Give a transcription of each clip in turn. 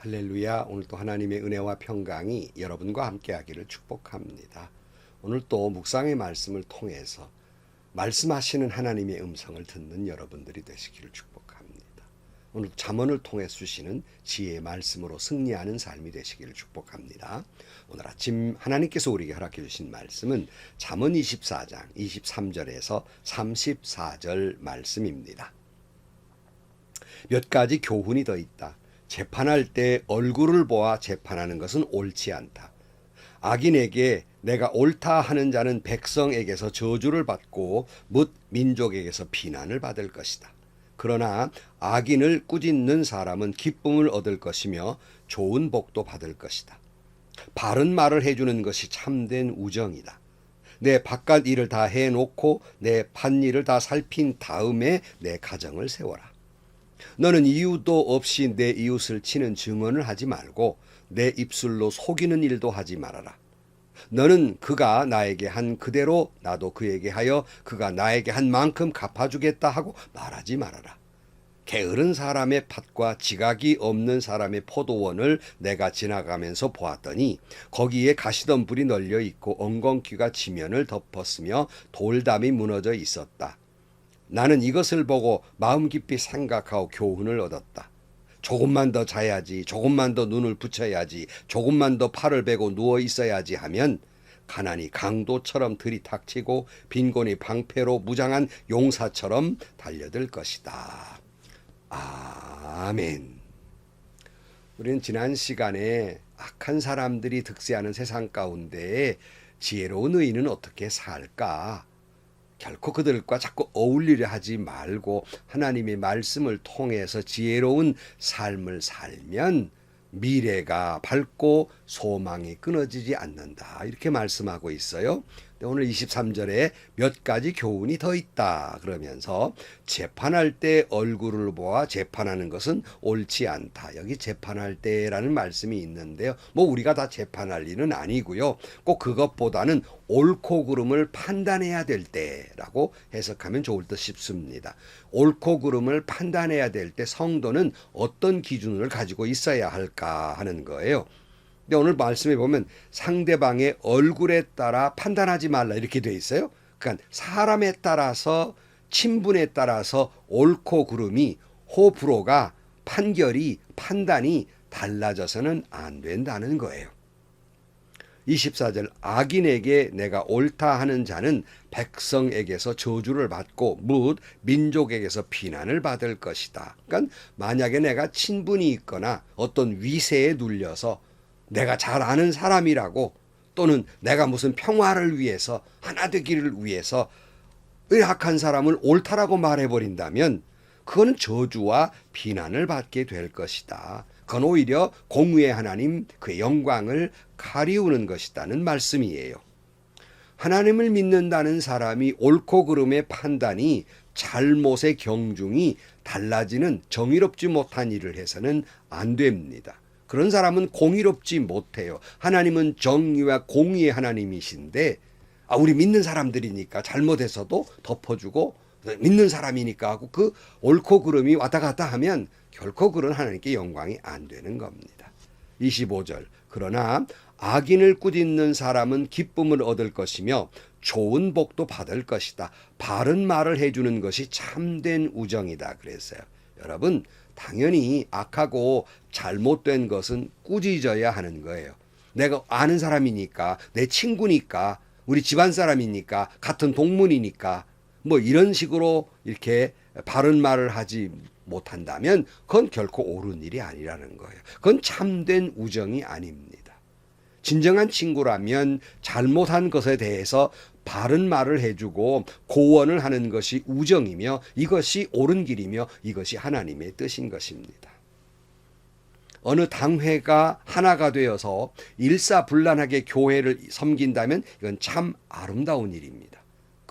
할렐루야. 오늘 또 하나님의 은혜와 평강이 여러분과 함께하기를 축복합니다. 오늘 또 묵상의 말씀을 통해서 말씀하시는 하나님의 음성을 듣는 여러분들이 되시기를 축복합니다. 오늘 잠언을 통해 주시는 지혜의 말씀으로 승리하는 삶이 되시기를 축복합니다. 오늘 아침 하나님께서 우리에게 허락해 주신 말씀은 잠언 24장 23절에서 34절 말씀입니다. 몇 가지 교훈이 더 있다. 재판할 때 얼굴을 보아 재판하는 것은 옳지 않다. 악인에게 내가 옳다 하는 자는 백성에게서 저주를 받고 묻 민족에게서 비난을 받을 것이다. 그러나 악인을 꾸짖는 사람은 기쁨을 얻을 것이며 좋은 복도 받을 것이다. 바른 말을 해주는 것이 참된 우정이다. 내 바깥 일을 다 해놓고 내 밭일을 다 살핀 다음에 내 가정을 세워라. 너는 이유도 없이 내 이웃을 치는 증언을 하지 말고 내 입술로 속이는 일도 하지 말아라. 너는 그가 나에게 한 그대로 나도 그에게 하여 그가 나에게 한 만큼 갚아주겠다 하고 말하지 말아라. 게으른 사람의 밭과 지각이 없는 사람의 포도원을 내가 지나가면서 보았더니 거기에 가시던 불이 널려 있고 엉겅퀴가 지면을 덮었으며 돌담이 무너져 있었다. 나는 이것을 보고 마음 깊이 생각하고 교훈을 얻었다. 조금만 더 자야지, 조금만 더 눈을 붙여야지, 조금만 더 팔을 베고 누워 있어야지 하면 가난이 강도처럼 들이닥치고 빈곤이 방패로 무장한 용사처럼 달려들 것이다. 아멘. 우리는 지난 시간에 악한 사람들이 득세하는 세상 가운데 지혜로운 의인은 어떻게 살까? 결코 그들과 자꾸 어울리려 하지 말고 하나님의 말씀을 통해서 지혜로운 삶을 살면 미래가 밝고 소망이 끊어지지 않는다. 이렇게 말씀하고 있어요. 오늘 23절에 몇 가지 교훈이 더 있다. 그러면서 재판할 때 얼굴을 보아 재판하는 것은 옳지 않다. 여기 재판할 때라는 말씀이 있는데요. 뭐 우리가 다 재판할 일은 아니고요. 꼭 그것보다는 옳고 그름을 판단해야 될 때라고 해석하면 좋을 듯 싶습니다. 옳고 그름을 판단해야 될 때 성도는 어떤 기준을 가지고 있어야 할까 하는 거예요. 근데 오늘 말씀에 보면 상대방의 얼굴에 따라 판단하지 말라 이렇게 돼 있어요. 그러니까 사람에 따라서 친분에 따라서 옳고 그름이 호불호가 판결이 판단이 달라져서는 안 된다는 거예요. 24절 악인에게 내가 옳다 하는 자는 백성에게서 저주를 받고 묻 민족에게서 비난을 받을 것이다. 그러니까 만약에 내가 친분이 있거나 어떤 위세에 눌려서 내가 잘 아는 사람이라고 또는 내가 무슨 평화를 위해서 하나 되기를 위해서 의학한 사람을 옳다라고 말해버린다면 그거는 저주와 비난을 받게 될 것이다. 그건 오히려 공의의 하나님 그의 영광을 가리우는 것이다는 말씀이에요. 하나님을 믿는다는 사람이 옳고 그름의 판단이 잘못의 경중이 달라지는 정의롭지 못한 일을 해서는 안 됩니다. 그런 사람은 공의롭지 못해요. 하나님은 정의와 공의의 하나님이신데 아 우리 믿는 사람들이니까 잘못해서도 덮어주고 믿는 사람이니까 하고 그 옳고 그름이 왔다 갔다 하면 결코 그런 하나님께 영광이 안 되는 겁니다. 25절 그러나 악인을 꾸짖는 사람은 기쁨을 얻을 것이며 좋은 복도 받을 것이다. 바른 말을 해주는 것이 참된 우정이다. 그랬어요. 여러분 당연히 악하고 잘못된 것은 꾸짖어야 하는 거예요. 내가 아는 사람이니까 내 친구니까 우리 집안 사람이니까 같은 동문이니까 뭐 이런 식으로 이렇게 바른 말을 하지 못한다면 그건 결코 옳은 일이 아니라는 거예요. 그건 참된 우정이 아닙니다. 진정한 친구라면 잘못한 것에 대해서 바른 말을 해주고 고언을 하는 것이 우정이며 이것이 옳은 길이며 이것이 하나님의 뜻인 것입니다. 어느 당회가 하나가 되어서 일사불란하게 교회를 섬긴다면 이건 참 아름다운 일입니다.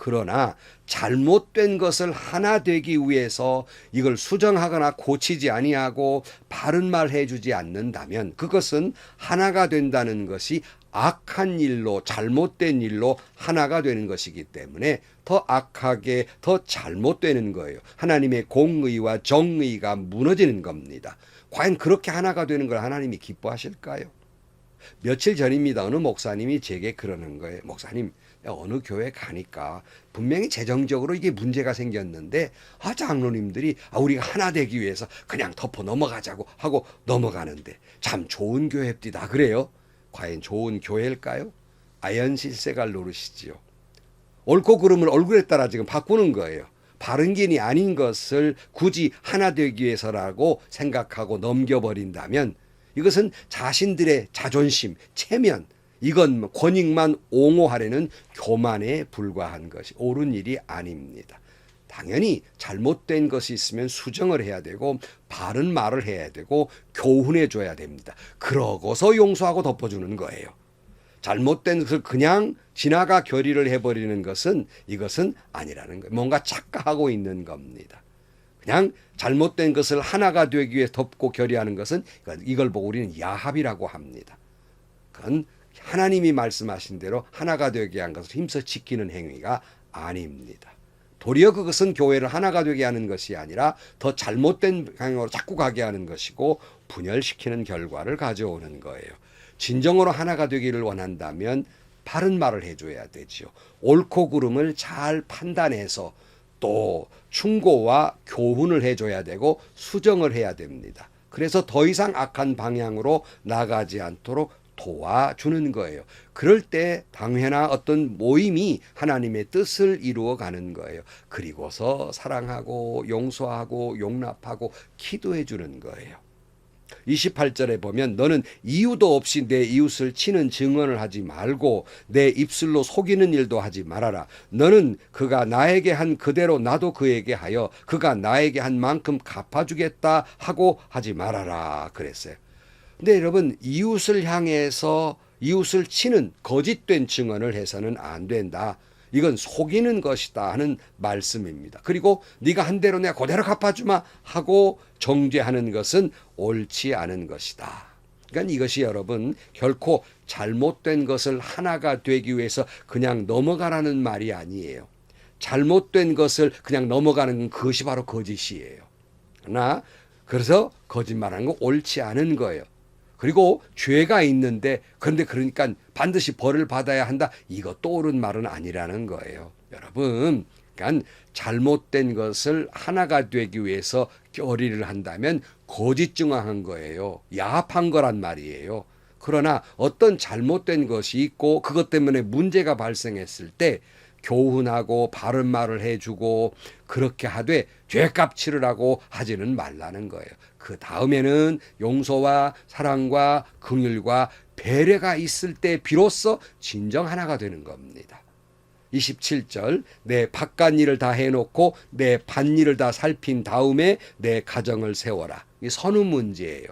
그러나 잘못된 것을 하나 되기 위해서 이걸 수정하거나 고치지 아니하고 바른 말 해주지 않는다면 그것은 하나가 된다는 것이 악한 일로 잘못된 일로 하나가 되는 것이기 때문에 더 악하게 더 잘못되는 거예요. 하나님의 공의와 정의가 무너지는 겁니다. 과연 그렇게 하나가 되는 걸 하나님이 기뻐하실까요? 며칠 전입니다. 어느 목사님이 제게 그러는 거예요. 목사님, 어느 교회 가니까 분명히 재정적으로 이게 문제가 생겼는데 아 장로님들이 아 우리가 하나 되기 위해서 그냥 덮어 넘어가자고 하고 넘어가는데 참 좋은 교회입니다. 그래요? 과연 좋은 교회일까요? 아연실세갈 노릇이지요. 옳고 그름을 얼굴에 따라 지금 바꾸는 거예요. 바른 길이 아닌 것을 굳이 하나 되기 위해서라고 생각하고 넘겨버린다면 이것은 자신들의 자존심, 체면, 이건 뭐 권익만 옹호하려는 교만에 불과한 것이 옳은 일이 아닙니다. 당연히 잘못된 것이 있으면 수정을 해야 되고 바른 말을 해야 되고 교훈해 줘야 됩니다. 그러고서 용서하고 덮어주는 거예요. 잘못된 것을 그냥 지나가 결의를 해버리는 것은 이것은 아니라는 거예요. 뭔가 착각하고 있는 겁니다. 그냥 잘못된 것을 하나가 되기 위해 덮고 결의하는 것은 이걸 보고 우리는 야합이라고 합니다. 그건 하나님이 말씀하신 대로 하나가 되게 한 것을 힘써 지키는 행위가 아닙니다. 도리어 그것은 교회를 하나가 되게 하는 것이 아니라 더 잘못된 방향으로 자꾸 가게 하는 것이고 분열시키는 결과를 가져오는 거예요. 진정으로 하나가 되기를 원한다면 바른 말을 해줘야 되지요. 옳고 그름을 잘 판단해서 또 충고와 교훈을 해줘야 되고 수정을 해야 됩니다. 그래서 더 이상 악한 방향으로 나가지 않도록 도와주는 거예요. 그럴 때 당회나 어떤 모임이 하나님의 뜻을 이루어 가는 거예요. 그리고서 사랑하고 용서하고 용납하고 기도해 주는 거예요. 28절에 보면 너는 이유도 없이 내 이웃을 치는 증언을 하지 말고 내 입술로 속이는 일도 하지 말아라. 너는 그가 나에게 한 그대로 나도 그에게 하여 그가 나에게 한 만큼 갚아주겠다 하고 하지 말아라. 그랬어요. 근데 여러분 이웃을 향해서 이웃을 치는 거짓된 증언을 해서는 안 된다. 이건 속이는 것이다 하는 말씀입니다. 그리고 네가 한 대로 내가 그대로 갚아주마 하고 정죄하는 것은 옳지 않은 것이다. 그러니까 이것이 여러분 결코 잘못된 것을 하나가 되기 위해서 그냥 넘어가라는 말이 아니에요. 잘못된 것을 그냥 넘어가는 건 그것이 바로 거짓이에요. 그러나 그래서 거짓말하는 거 옳지 않은 거예요. 그리고 죄가 있는데 그런데 그러니까 반드시 벌을 받아야 한다. 이것도 옳은 말은 아니라는 거예요. 여러분, 그러니까 잘못된 것을 하나가 되기 위해서 결의를 한다면 거짓 증언한 거예요. 야합한 거란 말이에요. 그러나 어떤 잘못된 것이 있고 그것 때문에 문제가 발생했을 때 교훈하고 바른 말을 해주고 그렇게 하되 죄값 치르라고 하지는 말라는 거예요. 그 다음에는 용서와 사랑과 긍휼과 배려가 있을 때 비로소 진정 하나가 되는 겁니다. 27절 내 바깥 일을 다 해놓고 내 밭일을 다 살핀 다음에 내 가정을 세워라. 이 선우 문제예요.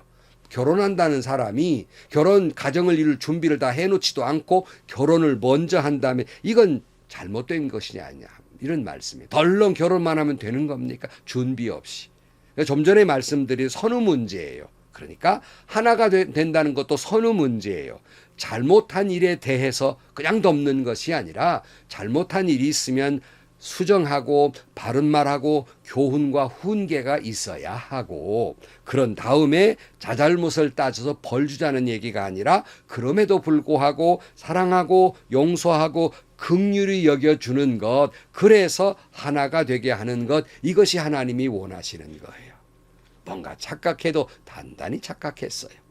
결혼한다는 사람이 결혼 가정을 이룰 준비를 다 해놓지도 않고 결혼을 먼저 한 다음에 이건 잘못된 것이냐 아니냐 이런 말씀이에요. 덜렁 결혼만 하면 되는 겁니까? 준비 없이. 그러니까 좀 전에 말씀드린 선우 문제예요. 그러니까 하나가 되, 된다는 것도 선우 문제예요. 잘못한 일에 대해서 그냥 덮는 것이 아니라 잘못한 일이 있으면 수정하고 바른 말하고 교훈과 훈계가 있어야 하고 그런 다음에 자잘못을 따져서 벌 주자는 얘기가 아니라 그럼에도 불구하고 사랑하고 용서하고 극률이 여겨주는 것 그래서 하나가 되게 하는 것 이것이 하나님이 원하시는 거예요. 뭔가 착각해도 단단히 착각했어요.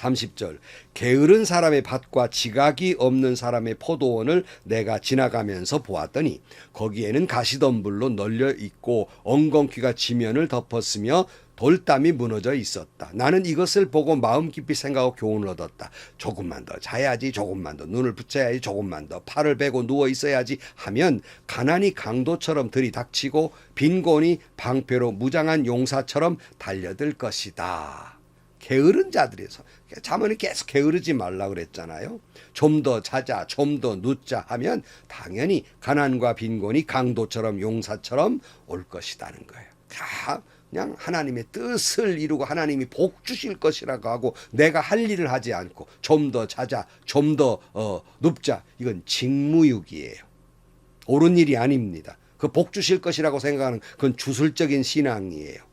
30절 게으른 사람의 밭과 지각이 없는 사람의 포도원을 내가 지나가면서 보았더니 거기에는 가시덤불로 널려 있고 엉겅퀴가 지면을 덮었으며 돌담이 무너져 있었다. 나는 이것을 보고 마음 깊이 생각하고 교훈을 얻었다. 조금만 더 자야지, 조금만 더 눈을 붙여야지, 조금만 더 팔을 베고 누워 있어야지 하면 가난이 강도처럼 들이닥치고 빈곤이 방패로 무장한 용사처럼 달려들 것이다. 게으른 자들에서 자문이 계속 게으르지 말라 그랬잖아요. 좀 더 자자, 좀 더 눕자 하면 당연히 가난과 빈곤이 강도처럼 용사처럼 올 것이다는 거예요. 다 그냥 하나님의 뜻을 이루고 하나님이 복 주실 것이라고 하고 내가 할 일을 하지 않고 좀 더 자자, 좀더 어, 눕자 이건 직무유기예요. 옳은 일이 아닙니다. 그 복 주실 것이라고 생각하는 그건 주술적인 신앙이에요.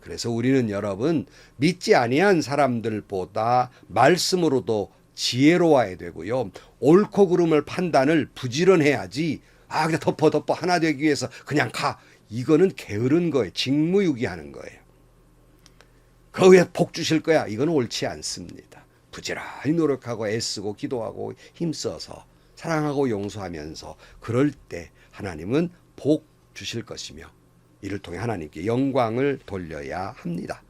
그래서 우리는 여러분 믿지 아니한 사람들보다 말씀으로도 지혜로워야 되고요. 옳고 그름을 판단을 부지런해야지. 아, 그냥 덮어 덮어 하나 되기 위해서 그냥 가. 이거는 게으른 거예요. 직무유기하는 거예요. 그 위에 복 주실 거야. 이건 옳지 않습니다. 부지런히 노력하고 애쓰고 기도하고 힘써서 사랑하고 용서하면서 그럴 때 하나님은 복 주실 것이며 이를 통해 하나님께 영광을 돌려야 합니다.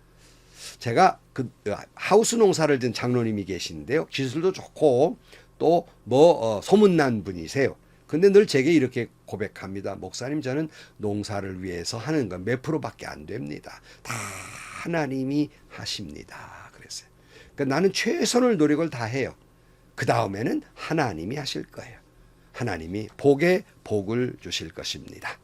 제가 그 하우스 농사를 든 장로님이 계신데요. 기술도 좋고 또뭐 소문난 분이세요. 근데 늘 제게 이렇게 고백합니다. 목사님 저는 농사를 위해서 하는 건 몇 프로밖에 안 됩니다. 다 하나님이 하십니다. 그랬어요. 그러니까 나는 최선을 노력을 다 해요. 그 다음에는 하나님이 하실 거예요. 하나님이 복에 복을 주실 것입니다.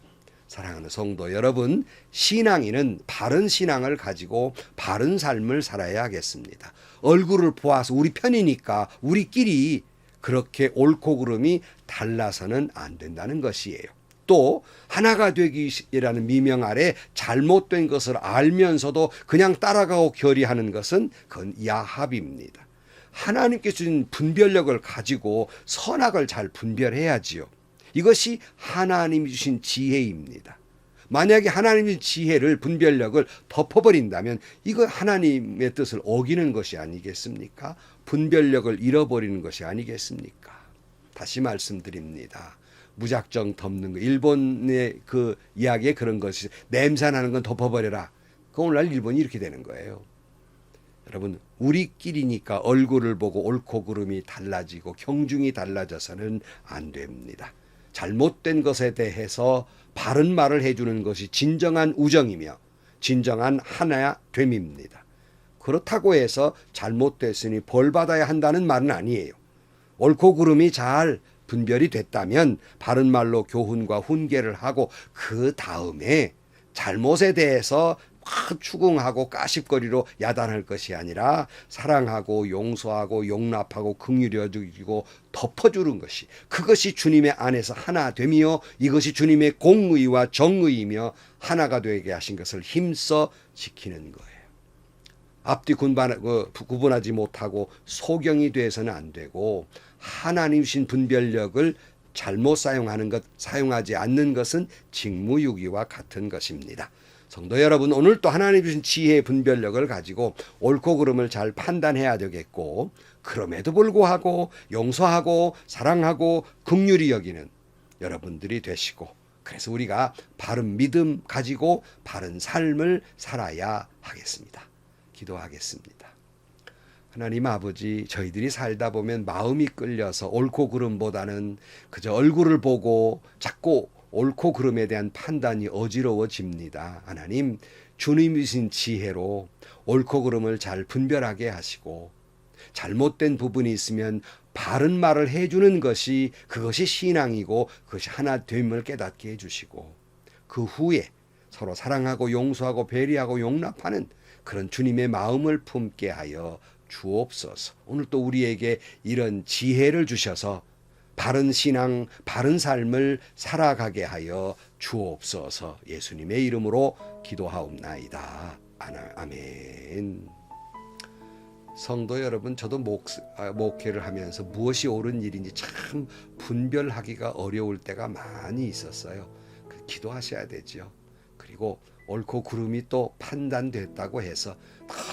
사랑하는 성도 여러분, 신앙인은 바른 신앙을 가지고 바른 삶을 살아야 하겠습니다. 얼굴을 보아서 우리 편이니까 우리끼리 그렇게 옳고 그름이 달라서는 안 된다는 것이에요. 또 하나가 되기라는 미명 아래 잘못된 것을 알면서도 그냥 따라가고 결의하는 것은 그건 야합입니다. 하나님께 주신 분별력을 가지고 선악을 잘 분별해야지요. 이것이 하나님이 주신 지혜입니다. 만약에 하나님의 지혜를 분별력을 덮어버린다면 이거 하나님의 뜻을 어기는 것이 아니겠습니까? 분별력을 잃어버리는 것이 아니겠습니까? 다시 말씀드립니다. 무작정 덮는 거. 일본의 그 이야기에 그런 것이 냄새 나는 건 덮어버려라. 그 오늘날 일본이 이렇게 되는 거예요. 여러분 우리끼리니까 얼굴을 보고 옳고 그름이 달라지고 경중이 달라져서는 안 됩니다. 잘못된 것에 대해서 바른 말을 해주는 것이 진정한 우정이며 진정한 하나야 됨입니다. 그렇다고 해서 잘못됐으니 벌 받아야 한다는 말은 아니에요. 옳고 그름이 잘 분별이 됐다면 바른 말로 교훈과 훈계를 하고 그 다음에 잘못에 대해서 확 추궁하고 까십거리로 야단할 것이 아니라 사랑하고 용서하고 용납하고 긍휼히 여기고 덮어주는 것이 그것이 주님의 안에서 하나 되며 이것이 주님의 공의와 정의이며 하나가 되게 하신 것을 힘써 지키는 거예요. 앞뒤 군반, 그, 구분하지 못하고 소경이 돼서는 안 되고 하나님 주신 분별력을 잘못 사용하는 것, 사용하지 않는 것은 직무유기와 같은 것입니다. 성도 여러분, 오늘 또 하나님 주신 지혜의 분별력을 가지고 옳고 그름을 잘 판단해야 되겠고, 그럼에도 불구하고 용서하고 사랑하고 극률이 여기는 여러분들이 되시고, 그래서 우리가 바른 믿음 가지고 바른 삶을 살아야 하겠습니다. 기도하겠습니다. 하나님 아버지, 저희들이 살다 보면 마음이 끌려서 옳고 그름보다는 그저 얼굴을 보고 자꾸 옳고 그름에 대한 판단이 어지러워집니다. 하나님, 주님이신 지혜로 옳고 그름을 잘 분별하게 하시고 잘못된 부분이 있으면 바른 말을 해주는 것이 그것이 신앙이고 그것이 하나 됨을 깨닫게 해주시고 그 후에 서로 사랑하고 용서하고 배려하고 용납하는 그런 주님의 마음을 품게 하여 주옵소서. 오늘 또 우리에게 이런 지혜를 주셔서 바른 신앙, 바른 삶을 살아가게 하여 주옵소서. 예수님의 이름으로 기도하옵나이다. 아멘. 성도 여러분, 저도 목, 아, 목회를 하면서 무엇이 옳은 일인지 참 분별하기가 어려울 때가 많이 있었어요. 그 기도하셔야 되지요. 그리고 옳고 그름이 또 판단됐다고 해서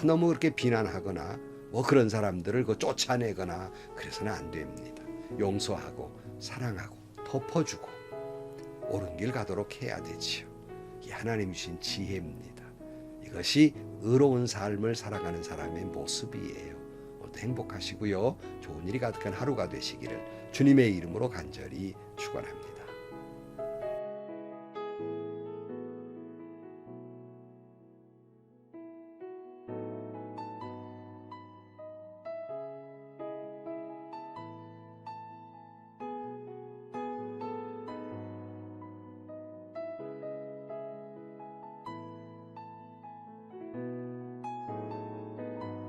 너무 그렇게 비난하거나 뭐 그런 사람들을 그 쫓아내거나 그래서는 안 됩니다. 용서하고 사랑하고 덮어주고 옳은 길 가도록 해야 되지요. 이 하나님 주신 지혜입니다. 이것이 의로운 삶을 살아가는 사람의 모습이에요. 오늘도 행복하시고요. 좋은 일이 가득한 하루가 되시기를 주님의 이름으로 간절히 축원합니다.